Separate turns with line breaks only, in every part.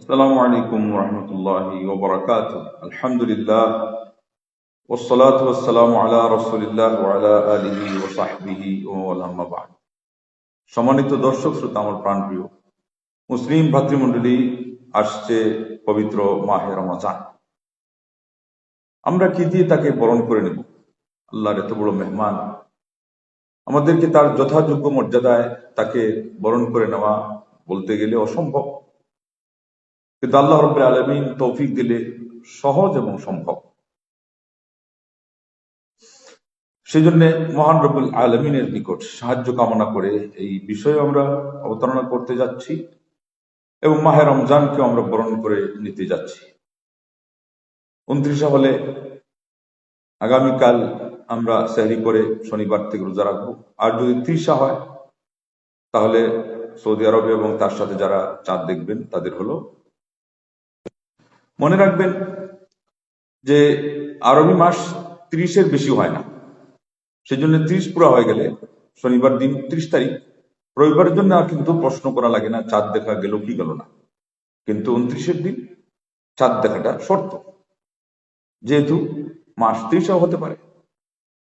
السلام عليكم ورحمة الله وبركاته الحمد لله والصلاة والسلام على رسول الله وعلى آله وصحبه ومن بعد সম্মানিত দর্শক শ্রোতা আমার প্রাণপ্রিয় মুসলিম ভাতৃমণ্ডলী আসছে পবিত্র মাহে রমজান আমরা কি দিয়ে তাকে বরণ করে নেব আল্লাহর এত বড় মেহমান আমাদেরকে তার যথাযোগ্য মর্যাদায় তাকে বরণ করে নেওয়া বলতে গেলে অসম্ভব কিন্তু আল্লাহ রব্বুল আলমিন তৌফিক দিলে সহজ এবং সম্ভব। সেই জন্য মহান রব্বুল আলমিনের নিকট সাহায্য কামনা করে এই বিষয়ে আমরা অবতারণা করতে যাচ্ছি এবং মাহে রমজানকেও আমরা বরণ করে নিতে যাচ্ছি। উনত্রিশে হলে আগামীকাল আমরা সেহরি করে শনিবার থেকে রোজা রাখব। আর যদি ত্রিশা হয়, তাহলে সৌদি আরবে এবং তার সাথে যারা চাঁদ দেখবেন, তাদের হলো মনে রাখবেন যে আরবি মাস ত্রিশের বেশি হয় না। সেজন্য ত্রিশ পুরা হয়ে গেলে শনিবার দিন ত্রিশ তারিখ, রবিবারের জন্য আর কিন্তু প্রশ্ন করা লাগে না, চাঁদ দেখা গেল কি গেল না। কিন্তু উনত্রিশের দিন চাঁদ দেখাটা শর্ত। যেহেতু মাস ত্রিশাও হতে পারে।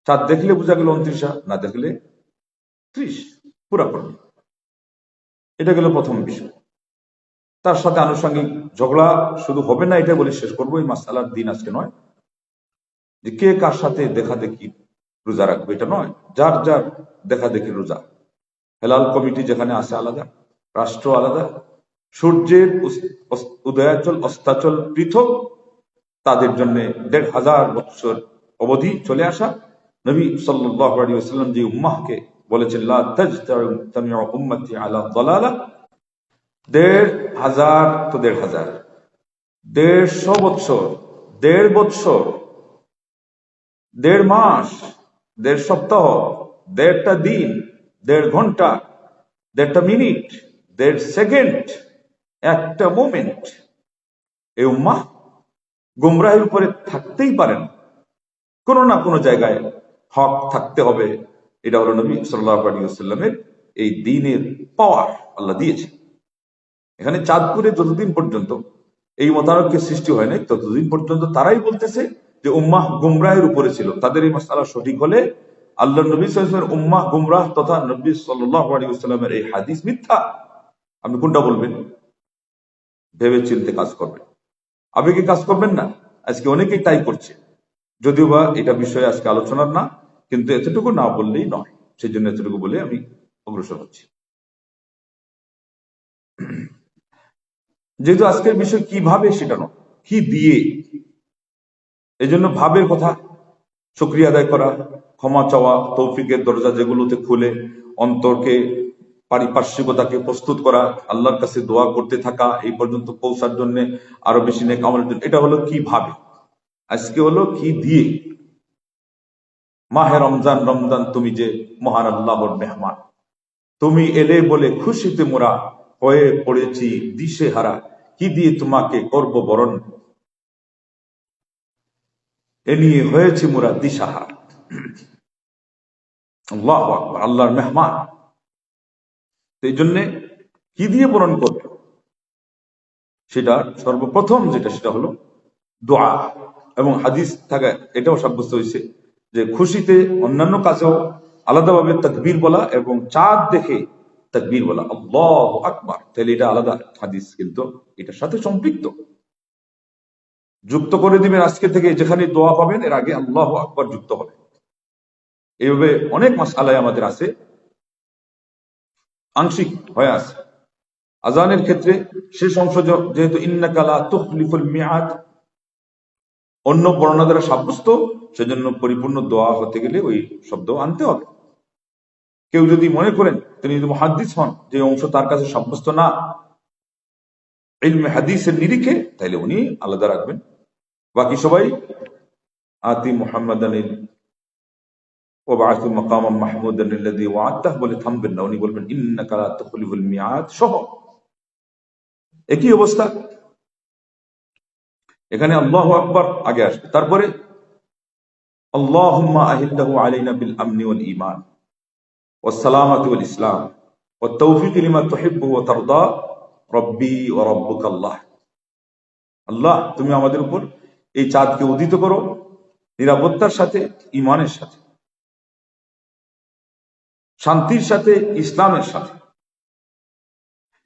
চাঁদ দেখলে বোঝা গেল উনত্রিশা, না দেখলে ত্রিশ, পুরা করবে এটা গেল প্রথম বিষয়। তার সাথে আনুষঙ্গিক ঝগড়া শুধু হবে না এটা বলে শেষ করব। এই মাসালার দিন আজকে নয়। যে কে কার সাথে দেখা দেখি রোজা রাখবে, এটা নয়। যার যার দেখা দেখি রোজা। হেলাল কমিটি যেখানে আছে আলাদা, রাষ্ট্র আলাদা। সূর্যের উদয়াচল, অস্তাচল পৃথক। তাদের জন্য দেড় হাজার বৎসর অবধি চলে আসা। নবী সাল্লাম যে উম্মাহকে বলেছেন, লা তাজতামিউ উম্মতি আলা দালালা। দেড় হাজার তো দেড় হাজার। দেড়শো বৎসর, দেড় বৎসর, দেড় মাস, দেড় সপ্তাহ, দেড়টা দিন, দেড় ঘণ্টা, দেড়টা মিনিট, দেড় সেকেন্ড, একটা মোমেন্ট। এই উম্মা গুমরাহের উপরে থাকতেই পারেন কোনো না কোনো জায়গায় হক থাকতে হবে। এটা হলো নবী সাল্লাহ আলী সাল্লামের এই দিনের পাওয়ার আল্লাহ দিয়েছে এখানে চাঁদপুরে যতদিন পর্যন্ত এই মতানৈক্যের সৃষ্টি হয় নাই, ততদিন পর্যন্ত তারাই বলতেছে যে উম্মাহ গুমরাহের উপরে ছিল। তাদের এই মশালা সঠিক হলে আল্লাহ নবী সাল্লামের উম্মাহ গুমরাহ তথা নবী সাল্লামের এই হাদিস মিথ্যা। আপনি কোনটা বলবেন? ভেবে চিনতে কাজ করবেন। আবেগে কাজ করবেন না? আজকে অনেকেই তাই করছে। যদিও বা এটা বিষয়ে আজকে আলোচনার না, কিন্তু এতটুকু না বললেই নয়। সেই জন্য এতটুকু বলে আমি অগ্রসর হচ্ছি। যেহেতু আজকের বিষয় কীভাবে নয় কি দিয়ে? এই জন্য ভাবের কথা সক্রিয় আদায় করা, ক্ষমা চাওয়া, তৌফিকের দরজা যেগুলোতে খুলে, অন্তরকে, পারিপার্শ্বিকতাকে প্রস্তুত করা, আল্লাহর কাছে দোয়া করতে থাকা, এই পর্যন্ত পৌঁছার জন্য আরও বেশি নেই কামানোর জন্য এটা হলো কি ভাবে? আজকে হলো কি দিয়ে? মাহে রমজান রমজান তুমি যে মহান আল্লাহর মেহমান। তুমি এলে বলে খুশিতে মোরা হয়ে পড়েছি দিশে হারা। কি দিয়ে তোমাকে করব বরণ? এ নিয়ে হয়েছে মোরা দিশাহারা আল্লাহ আল্লাহর মেহমান। এই জন্যে কি দিয়ে বরণ করবে? সেটা সর্বপ্রথম যেটা, সেটা হলো দোয়া। এবং হাদিস থাকা এটাও সাব্যস্ত হয়েছে যে খুশিতে অন্যান্য কাজেও আলাদাভাবে তকবীর বলা এবং চাঁদ দেখে তকবীর বলা, আল্লাহ আকবার। তাহলে এটা আলাদা হাদিস, কিন্তু এটার সাথে সম্পৃক্ত। যুক্ত করে দিবেন আজকে থেকে, যেখানে দোয়া পাবেন, এর আগে আল্লাহ আকবার যুক্ত হবে। এইভাবে অনেক মাস আলায় আমাদের আছে। আংশিক হয়ে আছে। আজানের ক্ষেত্রে শেষ অংশ যেহেতু ইন্নাকালা তুখলিফুল মিয়াদ অন্য বর্ণনা দ্বারা সাব্যস্ত, সেজন্য পরিপূর্ণ দোয়া হতে গেলে ওই শব্দ আনতে হবে। কেউ যদি মনে করেন তিনি যদি মহাদিস হন, যে অংশ তার কাছে সাব্যস্ত না হাদিসের নিরিখে, তাইলে উনি আলাদা রাখবেন। বাকি সবাই, আতি মোহাম্মদ আনিল ও মকাম মাহমুদ ওয়াত্তাহ বলে থামবেন না। উনি বলবেন মিয়াদ সহ। একই অবস্থা। এখানে আল্লাহ আকবর আগে আসবে। তারপরে আল্লাহ আহিল্লাহু বিল আমনি ঈমান والسلامة والإسلام والتوفيق لما تحب وترضى ربي وربك الله আল্লাহ তুমি আমাদের উপর এই চাঁদকে উদিত করো নিরাপত্তার সাথে ইমানের সাথে শান্তির সাথে ইসলামের সাথে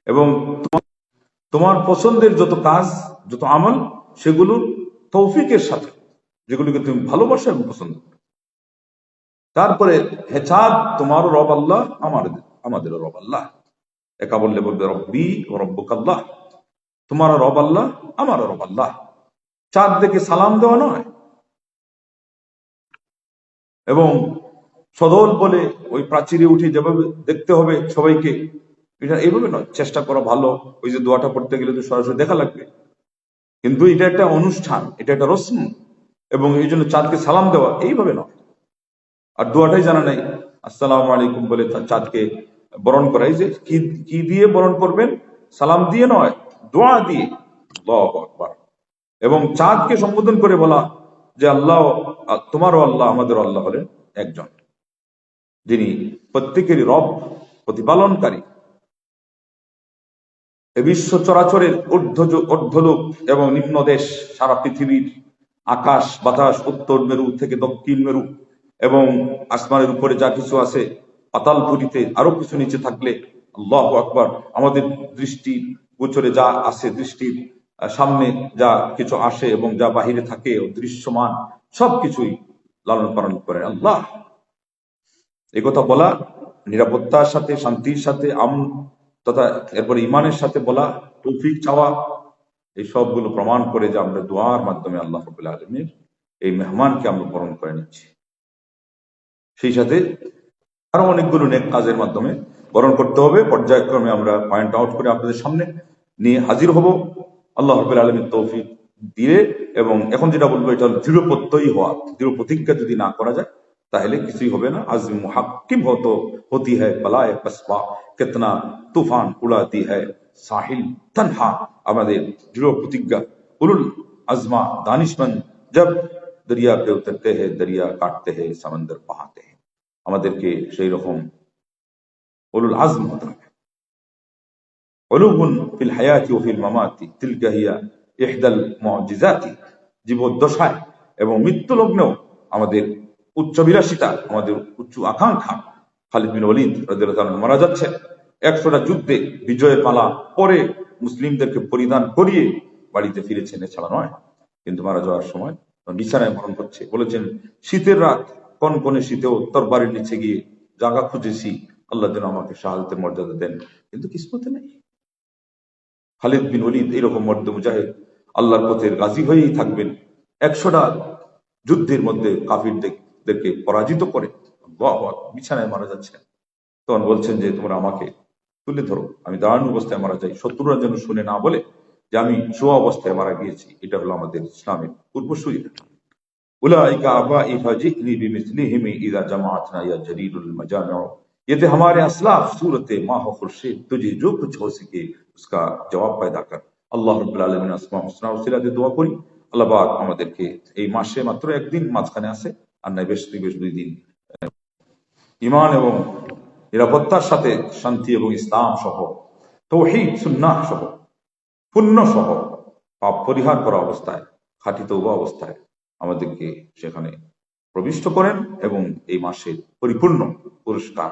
এবং তোমার- তোমার পছন্দের যত কাজ যত আমল সেগুলো তৌফিকের সাথে যেগুলোকে তুমি ভালোবাসো এবং পছন্দ করো তারপরে হে চাঁদ তোমারও রব আল্লাহ, আমার আমাদেরও রব আল্লাহ। একা বললে বলবে, রব্বি ও রব্বুক আল্লাহ তোমারও রব আল্লাহ, আমারও রব আল্লাহ। চাঁদ দেখে সালাম দেওয়া নয়। এবং সদল বলে ওই প্রাচীরে উঠে যেভাবে দেখতে হবে সবাইকে, এটা এইভাবে নয়। চেষ্টা করা ভালো, ওই যে দোয়াটা পড়তে গেলে তো সরাসরি দেখা লাগবে। কিন্তু এটা একটা অনুষ্ঠান, এটা একটা রসম। এবং এই জন্য চাঁদকে সালাম দেওয়া এইভাবে নয়। আর দোয়াটাই জানা নাই। আসসালাম আলাইকুম বলে চাঁদকে বরণ করাই যে কি কি দিয়ে বরণ করবেন? সালাম দিয়ে নয়, দোয়া দিয়ে। আকবার। এবং চাঁদকে সম্বোধন করে বলা যে আল্লাহ তোমারও আল্লাহ আমাদের আল্লাহ হলেন একজন। যিনি প্রত্যেকেরই রব, প্রতিপালনকারী। বিশ্ব চরাচরের ঊর্ধ্ব এবং নিম্ন দেশ, সারা পৃথিবীর আকাশ, বাতাস, উত্তর মেরু থেকে দক্ষিণ মেরু এবং আসমানের উপরে যা কিছু আছে, পাতাল পুরীতে আরও কিছু নিচে থাকলে আল্লাহ আকবার আমাদের দৃষ্টি গোচরে যা আছে, দৃষ্টির সামনে যা কিছু আসে এবং যা বাহিরে থাকে দৃশ্যমান, সবকিছুই লালন পালন করে আল্লাহ। এই কথা বলা, নিরাপত্তার সাথে, শান্তির সাথে আম তথা এরপরে ইমানের সাথে বলা, তৌফিক চাওয়া, এই সবগুলো প্রমাণ করে যে আমরা দোয়ার মাধ্যমে আল্লাহ রবুল আলমীর এই মেহমানকে আমরা বরণ করে নিচ্ছি। সেই সাথে আরও অনেকগুলো নেক কাজের মাধ্যমে বরণ করতে হবে। পর্যায়ক্রমে আমরা পয়েন্ট আউট করে আপনাদের সামনে নিয়ে হাজির হব। আল্লাহ রবুল আলমীর তৌফিক দিয়ে এবং এখন যেটা বলব, এটা দৃঢ় প্রত্যয়ী হওয়া। দৃঢ় প্রতিজ্ঞা যদি না করা যায়, তাহলে কিছুই হবে না। আজ মুহাক্কিম হতো, হতি হ্যায় পালায় কসবা কেতনা তুফান উড়াতি হ্যায়, সাহিল তনহা। আমাদের দৃঢ় প্রতিজ্ঞা, উলুল আজমা, দানিশমন, জব দরিয়া পে উতরতে হে দরিয়া কাটতে হে সমন্দর পাহাতে হে আমাদেরকে সেই রকম উলুল আজম হতে হবে। উলুবুন ফিল হায়াতি ও ফিল মামাতি, তিলকা হিয়া ইহদাল মুজিজাতি, জীবদ্দশায় এবং মৃত্যু লগ্নেও আমাদের উচ্চ বিলাসিতা আমাদের উচ্চ আকাঙ্ক্ষা। খালিদ বিন রাদিয়াল্লাহু তাআলা মারা যাচ্ছে। একশোটা যুদ্ধে বিজয়ের মালা পরে মুসলিমদেরকে পরিধান করিয়ে বাড়িতে ফিরেছেন, এছাড়া নয়। কিন্তু মারা যাওয়ার সময় বিছানায় মরণ করছে। বলেছেন, শীতের রাত কোন কোন শীতেও তোর বাড়ির নিচে গিয়ে জায়গা খুঁজেছি, আল্লাহ যেন আমাকে শাহাদতের মর্যাদা দেন। কিন্তু কিসমতে নেই। খালিদ বিন ওলিদ এইরকম মর্দ মুজাহিদ আল্লাহর পথের গাজী হয়েই থাকবেন। একশোটা যুদ্ধের মধ্যে কাফিরদেরকে পরাজিত করে বিছানায় মারা যাচ্ছে। তখন বলছেন যে, তোমরা আমাকে তুলে ধরো। আমি দাঁড়ানো অবস্থায় মারা যাই। শত্রুরা যেন শুনে না বলে যে, আমি শোয়া অবস্থায় মারা গিয়েছি। এটা হলো আমাদের ইসলামের পূর্বসূরি। उलाइका आबाई फजिनी बिमिस्लिहिम इदा जमाअतना या जरीरुल मजामिउ ये थे हमारे असलाफ सूरत माह खुर्शीद तुझे जो कुछ हो सके उसका জবাব पैदा कर আল্লাহ রব্বুল আলামিন আসমা হুসনা ওসিলাতে দোয়া করি আল্লাহ পাক আমাদেরকে এই মাসে মাত্র একদিন মাঝখানে আছে আর নাই বেশ দুই বেশ দুই দিন ইমান এবং নিরাপত্তার সাথে শান্তি এবং ইসলাম সহ তৌহিদ সুন্নাহ সহ পুণ্য সহ পাপ পরিহার করা অবস্থায় খাঁটি তৌবা অবস্থায় আমাদেরকে সেখানে প্রবিষ্ট করেন এবং এই মাসের পরিপূর্ণ পুরস্কার